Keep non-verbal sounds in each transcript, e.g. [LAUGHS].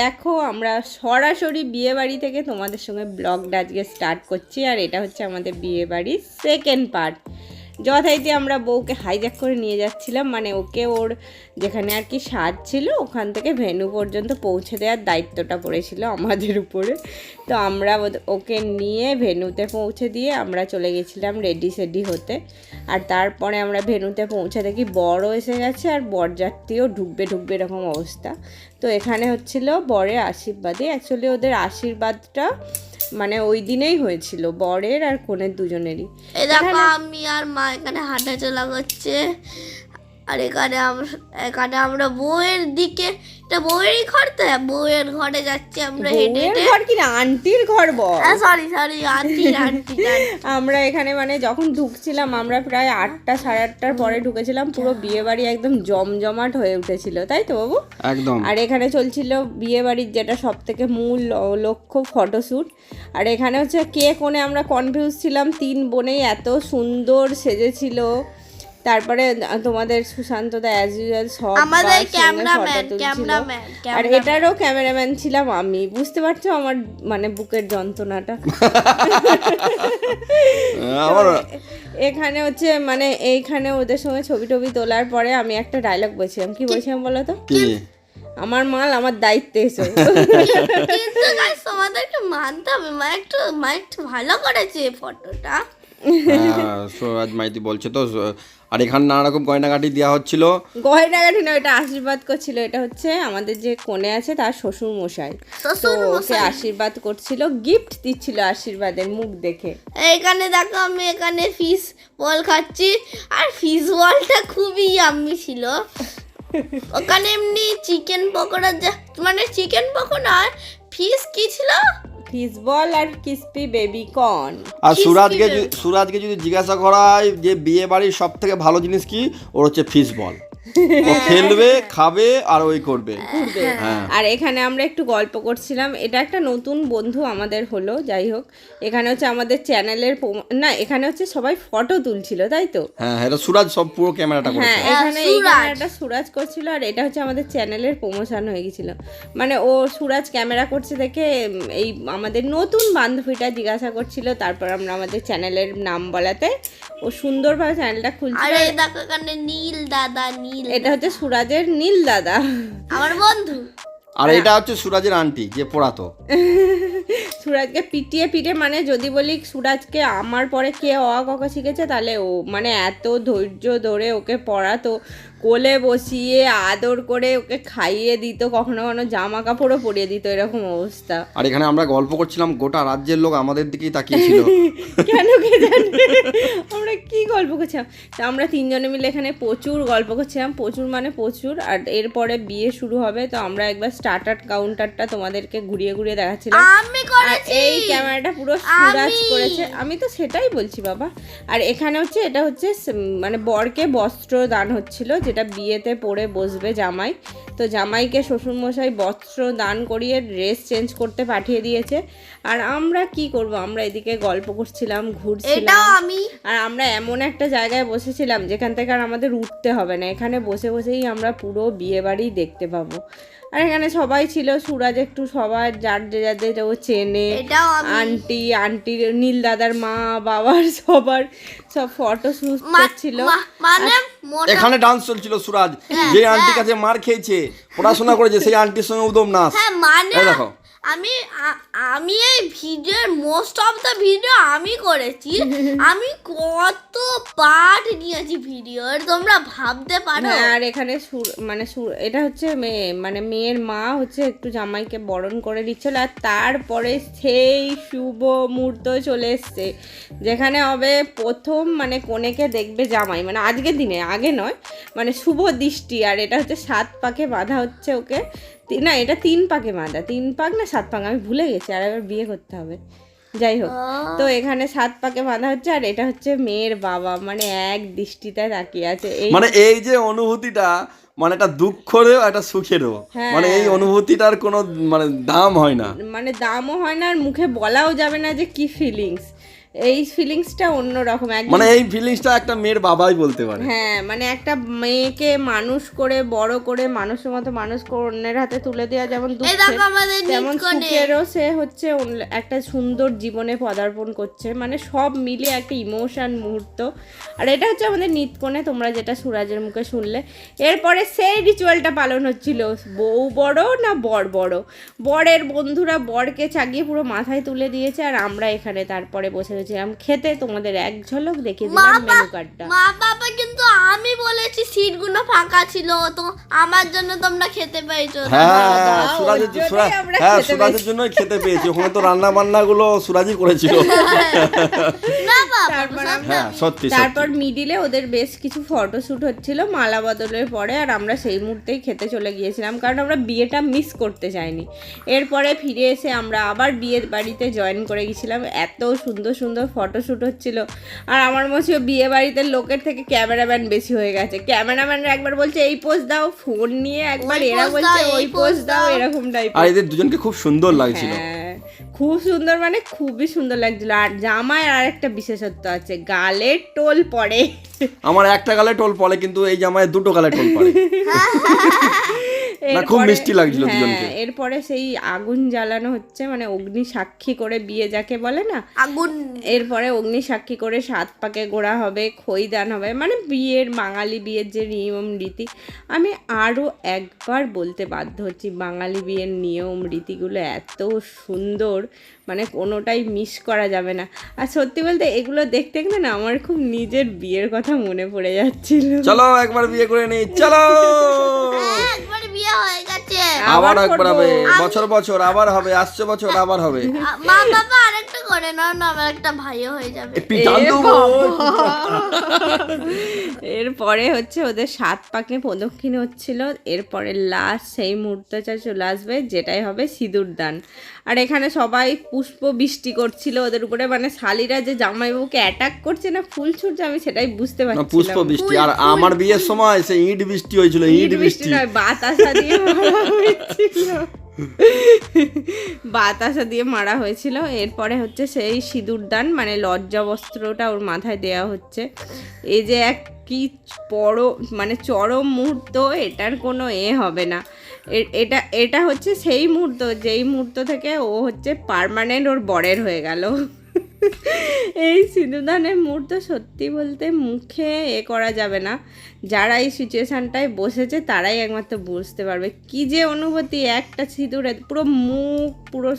দেখো, আমরা সরাসরি বিয়ে বাড়ি থেকে তোমাদের সঙ্গে ব্লগটা আজকে স্টার্ট করছি, আর এটা হচ্ছে আমাদের বিয়ে বাড়ির সেকেন্ড পার্ট যথাইতে আমরা বউকে হাইজ্যাক করে নিয়ে যাচ্ছিলাম মানে ওকে ওর যেখানে আর কি সাজ ছিল, ওখান থেকে ভেনু পর্যন্ত পৌঁছে দেওয়ার দায়িত্বটা পড়েছিল আমাদের উপরে। তো আমরা ওকে নিয়ে ভেনুতে পৌঁছে দিয়ে আমরা চলে গেছিলাম রেডি সেডি হতে। আর তারপরে আমরা ভেনুতে পৌঁছে দেখি বড়ও এসে গেছে, আর বরযাত্রীও ঢুকবে ঢুকবে এরকম অবস্থা। তো এখানে হচ্ছিল বরের আশীর্বাদে অ্যাকচুয়ালি ওদের আশীর্বাদটা মানে ওই দিনেই হয়েছিল বরের আর কনের দুজনেরই। আমি আর মা এখানে হাঁটা চলা করছে। আর এখানে আমরা এখানে আমরা বউয়ের দিকে এটা বউয়েরই ঘর তো? হ্যাঁ, বউয়ের ঘরে যাচ্ছি আমরা হেঁটে হেঁটে। ঘর কি না? আন্টির ঘর বল। সরি সরি [LAUGHS] আন্টি আন্টি আমরা এখানে মানে যখন ঢুকছিলাম আমরা প্রায় আটটা সাড়ে আটটার পরে ঢুকেছিলাম পুরো বিয়ে বাড়ি একদম জমজমাট হয়ে উঠেছিল তাই তো বাবু? একদম। আর এখানে চলছিল বিয়ে বাড়ির যেটা সব থেকে মূল ল- লক্ষ্য ফটোশ্যুট। আর এখানে হচ্ছে কে কোণে আমরা কনফিউজ ছিলাম তিন বোনেই এত সুন্দর সেজেছিল। তারপরে তোমাদের সুশান্ত দা অ্যাজ ইউজুয়াল সব আমাদের ক্যামেরাম্যান ক্যামেরাম্যান আর এটারও ক্যামেরাম্যান ছিলাম আমি। বুঝতে পারছ আমার মানে বুকের যন্ত্রণাটা? [LAUGHS] আমার এখানে হচ্ছে মানে এইখানে ওদের সঙ্গে ছবি টবি তোলার পরে আমি একটা ডায়লগ বলছিলাম। কি বলছিলাম বলো তো? কি? আমার মাল আমার দায়িত্বে এসো। [LAUGHS] কিন্তু গাইস তোমাদেরকে মানতে হবে। মা একটু মা একটু ভালো করেছে ফটোটা হ্যাঁ, সৌরাজ মাইতি বলছে তো আর এখানে নানা রকম গয়নাগাটি দেওয়া হচ্ছিল। গয়নাগাঠি না এটা আশীর্বাদ করছিল এটা হচ্ছে আমাদের যে কোণে আছে তার শ্বশুর মশাই। তো শ্বশুর ওকে আশীর্বাদ করছিল গিফট দিচ্ছিল আশীর্বাদের মুখ দেখে। এখানে দেখো আমি এখানে ফিশ বল খাচ্ছি আর ফিশ বলটা খুবই ইয়াম্মি ছিল। [LAUGHS] ওখানে এমনি চিকেন পকোড়া যা মানে চিকেন পকোড়া ফিশ কি ছিল? ফিস বল আর ক্রিস্পি বেবি কর্ন আর সুরাজকে সুরাজকে যদি জিজ্ঞাসা করা হয় যে বিয়ে বাড়ির সব থেকে ভালো জিনিস কি ওর হচ্ছে ফিশ বল ও খেলবে খাবে আর ওই করবে। হ্যাঁ। আর এখানে আমরা একটু গল্প করছিলাম। এটা একটা নতুন বন্ধু আমাদের হলো যাই হোক। এখানে হচ্ছে আমাদের চ্যানেলের না এখানে হচ্ছে সবাই ফটো তুলছিল তাই তো? হ্যাঁ এটা সুরাজ সব পুরো ক্যামেরাটা হ্যাঁ এখানে এই ক্যামেরাটা সুরাজ করছিল আর এটা হচ্ছে আমাদের চ্যানেলের প্রমোশন হয়ে গেছিল। মানে ও সুরাজ ক্যামেরা করছে দেখে এই আমাদের নতুন বান্ধবীটা জিজ্ঞাসা করছিল তারপর আমরা আমাদের চ্যানেলের নাম বলাতে ও সুন্দরভাবে চ্যানেলটা খুলছিল। আর দেখো এখানে নীল দাদা নীল এটা হচ্ছে সুরাজের নীল দাদা। আমার বন্ধু। আর এটা হচ্ছে সুরাজের আন্টি যে পড়াতো। [LAUGHS] সুরাজকে পিটিয়ে পিটে মানে যদি বলি সুরাজকে আমার পরে কে অ ক শিখেছে তাহলে ও মানে এত ধৈর্য ধরে ওকে পড়াতো। কোলে বসিয়ে আদর করে ওকে খাইয়ে দিত কখনো কখনো জামা কাপড়ও পরিয়ে দিত এরকম অবস্থা। আর এখানে আমরা গল্প করছিলাম গোটা রাজ্যের লোক আমাদের দিকেই তাকিয়েছিল। [LAUGHS] কেন কে জানে? আমরা কি গল্প করছিলাম? তা আমরা তিনজনে মিলে এখানে প্রচুর গল্প করছিলাম প্রচুর মানে প্রচুর আর এরপরে বিয়ে শুরু হবে তো আমরা একবার স্টার্টার কাউন্টারটা তোমাদেরকে ঘুরিয়ে ঘুরিয়ে দেখাচ্ছিলাম। আমি আর করেছি! এই ক্যামেরাটা পুরো সুরাজ করেছে। আমি তো সেটাই বলছি বাবা। আর এখানে হচ্ছে এটা হচ্ছে মানে বরকে বস্ত্র দান হচ্ছিল যেটা বিয়েতে পরে বসবে জামাই। তো জামাইকে শ্বশুরমশাই বস্ত্র দান করিয়ে ড্রেস চেঞ্জ করতে পাঠিয়ে দিয়েছে। আর আমরা কি করব? আমরা এদিকে গল্প করছিলাম ঘুরছিলাম। আমি। আর আমরা এমন একটা জায়গায় বসেছিলাম যেখান থেকে আর আমাদের উঠতে হবে না। এখানে বসে বসেই আমরা পুরো বিয়েবাড়ি দেখতে পাবো। আর এখানে সবাই ছিল সুরাজ একটু সবার যার যে যাদের ও চেনে। আন্টি আন্টি আন্টির নীল দাদার মা বাবার সবার সব ফটো শুট করছিল। মানে মোটা। এখানে ডান্স চলছিল সুরাজ। যে আন্টির কাছে মার খেয়েছে পড়াশোনা করেছে সেই আন্টির সঙ্গে উদম নাচ। হ্যাঁ মানে দেখো। আমি আমি এই ভিডিওর মোস্ট অফ দ্য ভিডিও আমি করেছি। [LAUGHS] আমি কত পার্ট নিয়েছি ভিডিওর তোমরা ভাবতে পারো। হ্যাঁ আর এখানে সুর মানে সুর এটা হচ্ছে মেয়ে মানে মেয়ের মা হচ্ছে একটু জামাইকে বরণ করে দিচ্ছিল আর তারপরে সেই শুভ মুহূর্ত চলে এসছে যেখানে হবে প্রথম মানে কনেকে দেখবে জামাই মানে আজকের দিনে আগে নয় মানে শুভ দৃষ্টি আর এটা হচ্ছে সাত পাকে বাঁধা হচ্ছে ওকে না এটা তিন পাকে বাঁধা। তিন পাক না সাত পাক? আমি ভুলে গেছি আর এবার বিয়ে করতে হবে। যাই হোক তো এখানে সাত পাকে বাঁধা হচ্ছে আর এটা হচ্ছে মেয়ের বাবা। মানে এক দৃষ্টিতে তাকিয়ে আছে। মানে এই যে অনুভূতিটা মানে একটা দুঃখেরও একটা সুখেরও। হ্যাঁ। মানে এই অনুভূতিটার কোনো মানে দাম হয় না। মানে দামও হয় না আর মুখে বলাও যাবে না যে কি ফিলিংস এই ফিলিংসটা অন্যরকম একদম মানে এই ফিলিংসটা একটা মেয়ের বাবাই বলতে পারে। হ্যাঁ মানে একটা মেয়েকে মানুষ করে বড় করে মানুষের মতো মানুষ করে অন্যের হাতে তুলে দেওয়া যেমন নিচকনে সুখেরও সে হচ্ছে একটা সুন্দর জীবনে পদার্পণ করছে। মানে সব মিলে একটা ইমোশন মুহূর্ত। আর এটা হচ্ছে আমাদের নিতকোণে তোমরা যেটা সুরাজের মুখে শুনলে। এরপরে সেই রিচুয়ালটা পালন হচ্ছিল। বউ বড় না বর বড়? বরের বন্ধুরা বরকে চাগিয়ে পুরো মাথায় তুলে দিয়েছে আর আমরা এখানে তারপরে বসে গেছিলাম খেতে তোমাদের এক ঝলক দেখে দিলাম মেনু কার্ডটা মা বাবা কিন্তু আমি বলেছি সিটগুলো ফাঁকা ছিল তো আমার জন্য তোমরা খেতে পেয়েছ। হ্যাঁ সুরাজের ওর জন্যই হ্যাঁ খেতে সুরাজের জন্যই খেতে পেয়েছি। ওখানে তো রান্না বান্না গুলো সুরাজই করেছিল। বাবা [LAUGHS] তারপর হ্যাঁ সত্যি তারপর মিডিলে ওদের বেশ কিছু ফটোশ্যুট হচ্ছিল মালা বদলের পরে আর আমরা সেই মুহূর্তেই খেতে চলে গিয়েছিলাম কারণ আমরা বিয়েটা মিস করতে চাইনি। এরপরে ফিরে এসে আমরা আবার বিয়ের বাড়িতে জয়েন করে গেছিলাম এত সুন্দর সুন্দর ফটোশ্যুট হচ্ছিল। আর আমার মনে বিয়ে বাড়িতে লোকের থেকে ক্যামেরাম্যান বেশি হয়ে গেছে। ক্যামেরাম্যানরা একবার বলছে এই পোজ দাও। ফোন নিয়ে একবার এরা বলছে ওই পোজ দাও দাও। এরকম টাইপ আর এদের দুজনকে খুব সুন্দর লাগছিল। হ্যাঁ। খুব সুন্দর মানে খুবই সুন্দর লাগছিল। আর জামায় আর একটা বিশেষত্ব আছে গালের টোল পড়ে। আমার একটা গালে টোল পড়ে কিন্তু এই জামায় দুটো গালে টোল পড়ে। [LAUGHS] না, খুব এরপরে- মিষ্টি লাগছিল হ্যাঁ, দুজনকে। এরপরে সেই আগুন জ্বালানো হচ্ছে মানে অগ্নি সাক্ষী করে বিয়ে যাকে বলে না আগুন। এরপরে অগ্নি সাক্ষী করে সাত পাকে গোড়া হবে খই দান হবে মানে বিয়ের বাঙালি বিয়ের যে নিয়ম রীতি। আমি আরও একবার বলতে বাধ্য হচ্ছি বাঙালি বিয়ের নিয়ম রীতিগুলো এত সুন্দর মানে কোনোটাই মিস করা যাবে না। আর সত্যি বলতে এগুলো দেখতে দেখতে না আমার খুব নিজের বিয়ের কথা মনে পড়ে যাচ্ছিল। চলো একবার বিয়ে করে নেই চলো! হ্যাঁ, একবার বিয়ে হয়ে গেছে। আবার একবার হবে। বছর বছর আবার হবে আসছে বছর আবার হবে। মা বাবা করে না আমার একটা ভাইও হয়ে যাবে। [LAUGHS] এরপরে হচ্ছে ওদের সাত পাকে প্রদক্ষিণ হচ্ছিল। এরপরে লাস্ট সেই মুহূর্তটা চলে আসবে যেটাই হবে সিঁদুর দান। আর এখানে সবাই পুষ্প বৃষ্টি করছিল ওদের উপরে। মানে শালিরা যে জামাইবাবুকে অ্যাটাক করছে না ফুল ছুটছে আমি সেটাই বুঝতে পারছি পুষ্প বৃষ্টি। আর আমার বিয়ের সময় সে ইট বৃষ্টি হয়েছিল ইট বৃষ্টি বাতাসা দিয়ে বাতাসা দিয়ে মারা হয়েছিল। এরপরে হচ্ছে সেই সিঁদুর দান মানে লজ্জা বস্ত্রটা ওর মাথায় দেয়া হচ্ছে। এই যে এক কি বড় মানে চরম মুহূর্ত, এটার কোনো এ হবে না। এটা এটা হচ্ছে সেই মুহূর্ত, যেই মুহূর্ত থেকে ও হচ্ছে পারমানেন্ট ওর বরের হয়ে গেল। এই সিঁদুরদানের মুহূর্ত সত্যি বলতে মুখে এ করা যাবে না। যারা এই সিচুয়েশানটায় বসেছে, তারাই একমাত্র বুঝতে পারবে। কি যে অনুভূতি, একটা সিঁদুরে পুরো মুখ, পুরো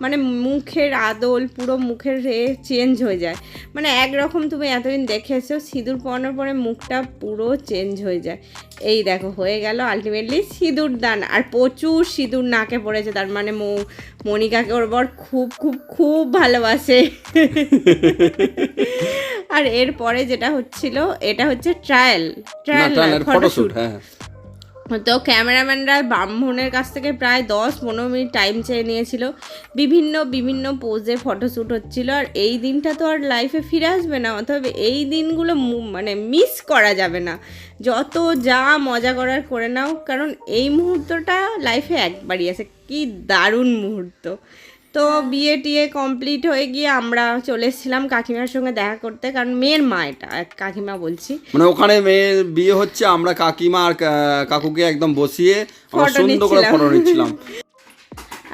মানে মুখের আদল পুরো মুখের এ চেঞ্জ হয়ে যায়। মানে একরকম তুমি এতদিন দেখে এসো সিঁদুর পরানোর পরে মুখটা পুরো চেঞ্জ হয়ে যায়। এই দেখো হয়ে গেল আলটিমেটলি সিঁদুর দান। আর প্রচুর সিঁদুর নাকে পড়েছে তার মানে মৌ- মনিকাকে ওর বর খুব খুব খুব ভালোবাসে। [LAUGHS] আর এরপরে যেটা হচ্ছিল এটা হচ্ছে ট্রায়াল ট্রায়াল ফটোশুট হ্যাঁ। তো ক্যামেরাম্যানরা ব্রাহ্মণের কাছ থেকে প্রায় দশ পনেরো মিনিট টাইম চেয়ে নিয়েছিল। বিভিন্ন বিভিন্ন পোজে ফটোশ্যুট হচ্ছিল। আর এই দিনটা তো আর লাইফে ফিরে আসবে না অথবা এই দিনগুলো মানে মিস করা যাবে না। যত যা মজা করার করে নাও, কারণ এই মুহূর্তটা লাইফে একবারই আছে। কি দারুণ মুহূর্ত। তো বিয়ে টিয়ে কমপ্লিট হয়ে গিয়ে আমরা চলে এসেছিলাম কাকিমার সঙ্গে দেখা করতে কারণ মেয়ের মা এটা কাকিমা বলছি। মানে ওখানে মেয়ের বিয়ে হচ্ছে আমরা কাকিমা আর কাকুকে একদম বসিয়ে সুন্দর করে ফটো নিচ্ছিলাম।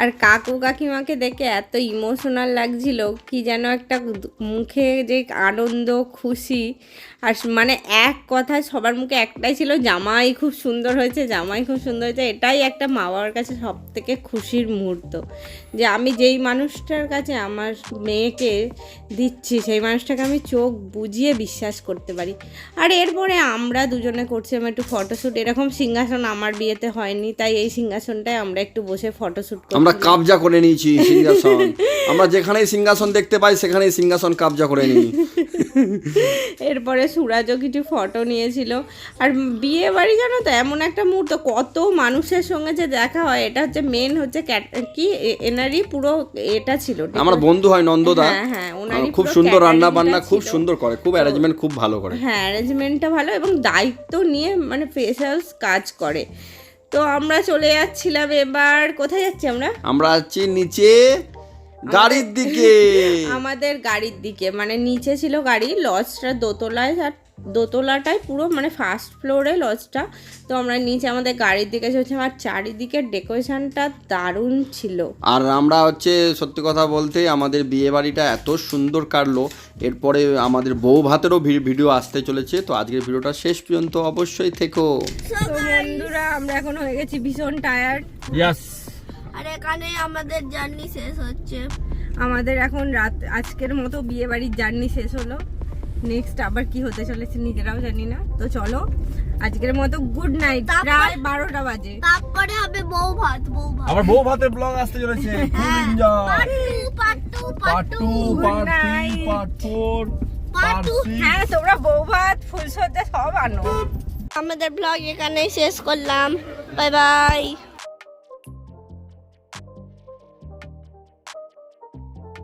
আর কাকু কাকিমাকে দেখে এত ইমোশনাল লাগছিল কি যেন একটা মুখে যে আনন্দ খুশি। আর মানে এক কথায় সবার মুখে একটাই ছিল, জামাই খুব সুন্দর হয়েছে, জামাই খুব সুন্দর হয়েছে। এটাই একটা মা বাবার কাছে সব থেকে খুশির মুহূর্ত। যে আমি যেই মানুষটার কাছে আমার মেয়েকে দিচ্ছি, সেই মানুষটাকে আমি চোখ বুঝিয়ে বিশ্বাস করতে পারি। আর এরপরে আমরা দুজনে করছি করছিলাম একটু ফটোশ্যুট এরকম সিংহাসন আমার বিয়েতে হয়নি, তাই এই সিংহাসনটায় আমরা একটু বসে ফটোশ্যুট আমরা কাবজা করে নিয়েছি সিংহাসন। আমরা যেখানেই সিংহাসন দেখতে পাই, সেখানেই সিংহাসন কাবজা করে নিই। এরপরে সুরাজও কিছু ফটো নিয়েছিল। আর বিয়ে বাড়ি জানো তো এমন একটা মুহূর্ত কত মানুষের সঙ্গে যে দেখা হয় এটা হচ্ছে মেন হচ্ছে কি এনারই পুরো এটা ছিল আমার বন্ধু হয় নন্দদা। হ্যাঁ হ্যাঁ ওনারই খুব সুন্দর রান্না বান্না খুব সুন্দর করে খুব অ্যারেঞ্জমেন্ট খুব ভালো করে। হ্যাঁ অ্যারেঞ্জমেন্টটা ভালো এবং দায়িত্ব নিয়ে মানে ফেসালস কাজ করে। তো আমরা চলে যাচ্ছিলাম এবার কোথায় যাচ্ছি আমরা? আমরা আছি নিচে গাড়ির দিকে। [LAUGHS] আমাদের গাড়ির দিকে মানে নিচে ছিল গাড়ি লজটা দোতলায় আর দোতলাটাই পুরো মানে ফার্স্ট ফ্লোরে লজটা। তো আমরা নিচে আমাদের গাড়ির দিকে চলছি আর চারিদিকের ডেকোরেশনটা দারুণ ছিল। আর আমরা হচ্ছে সত্যি কথা বলতে আমাদের বিয়ে বাড়িটা এত সুন্দর কাটলো এরপরে আমাদের বউ ভাতেরও ভি- ভিডিও আসতে চলেছে তো আজকের ভিডিওটা শেষ পর্যন্ত অবশ্যই থেকো। বন্ধুরা আমরা এখন হয়ে গেছি ভীষণ টায়ার্ড ইয়াস আর এখানে আমাদের জার্নি শেষ হচ্ছে। আমাদের এখন রাত আজকের মতো বিয়ে বাড়ির জার্নি শেষ হলো। নেক্সট আবার কি হতে চলেছে নিজেরাও জানি না। তো চলো আজকের মতো গুড নাইট প্রায় বারোটা বাজে। তারপরে হবে বউ ভাত বউ ভাত। আবার বউ ভাতের ব্লগ আসতে চলেছে। হ্যাঁ। তোমরা বউ ভাত ফুলসজ্জা সব আনো। আমাদের ব্লগ এখানেই শেষ করলাম। Bye bye